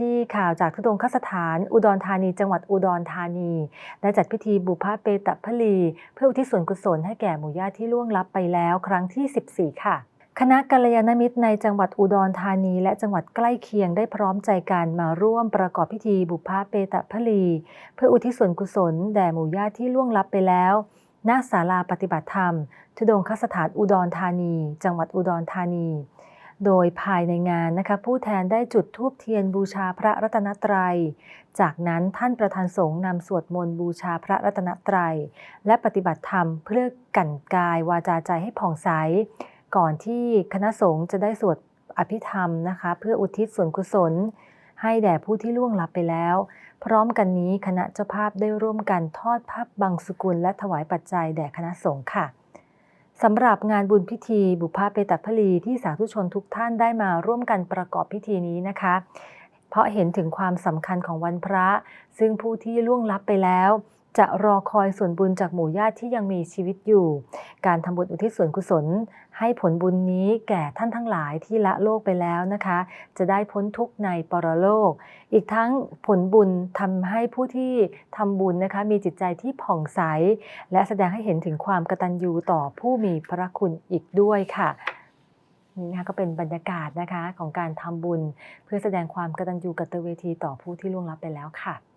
ที่ข่าวจากทุดงคสถานอุดรธานีจังหวัดอุดรธานีได้จัดพิธีบุพเพตพลี เพื่ออุทิศส่วนกุศลให้แก่หมู่ญาติที่ล่วงลับไปแล้วครั้งที่ 14 ค่ะ คณะกัลยาณมิตรในจังหวัดอุดรธานี และจังหวัดใกล้เคียงได้พร้อมใจกันมาร่วมประกอบพิธีบุพเพตพลี เพื่ออุทิศส่วนกุศลแด่หมู่ญาติที่ล่วงลับไปแล้วณศาลาปฏิบัติธรรมทุดงคสถานอุดรธานี จังหวัดอุดรธานี โดยภายในงานนะคะผู้แทนได้จุดธูปเทียนบูชาพระรัตนตรัย จากนั้นท่านประธานสงฆ์นำสวดมนต์บูชาพระรัตนตรัย และปฏิบัติธรรมเพื่อกั่นกายวาจาใจให้ผ่องใส ก่อนที่คณะสงฆ์จะได้สวดอภิธรรมนะคะ เพื่ออุทิศส่วนกุศล ให้แด่ผู้ที่ล่วงลับไปแล้ว พร้อมกันนี้คณะเจ้าภาพได้ร่วมกันทอดภาพบังสุกุลและถวายปัจจัยแด่คณะสงฆ์ค่ะ สำหรับงานบุญพิธีบุพเพตพลีที่สาธุชนทุกท่านได้มาร่วมกันประกอบพิธีนี้นะคะ เพราะเห็นถึงความสำคัญของวันพระ ซึ่งผู้ที่ล่วงลับไปแล้ว จะรอคอยส่วนบุญจากหมู่ญาติที่ยังมีชีวิตอยู่ การทำบุญอุทิศส่วนกุศล ให้ผลบุญนี้แก่ท่านทั้งหลายที่ละโลกไปแล้วนะคะ จะได้พ้นทุกข์ในปรโลก อีกทั้งผลบุญทำให้ผู้ที่ทำบุญนะคะมีจิตใจที่ผ่องใส และแสดงให้เห็นถึงความกตัญญูต่อผู้มีพระคุณอีกด้วยค่ะนี่นะคะก็เป็นบรรยากาศนะคะของการทำบุญ เพื่อแสดงความกตัญญูกตเวทีต่อผู้ที่ล่วงลับไปแล้วค่ะ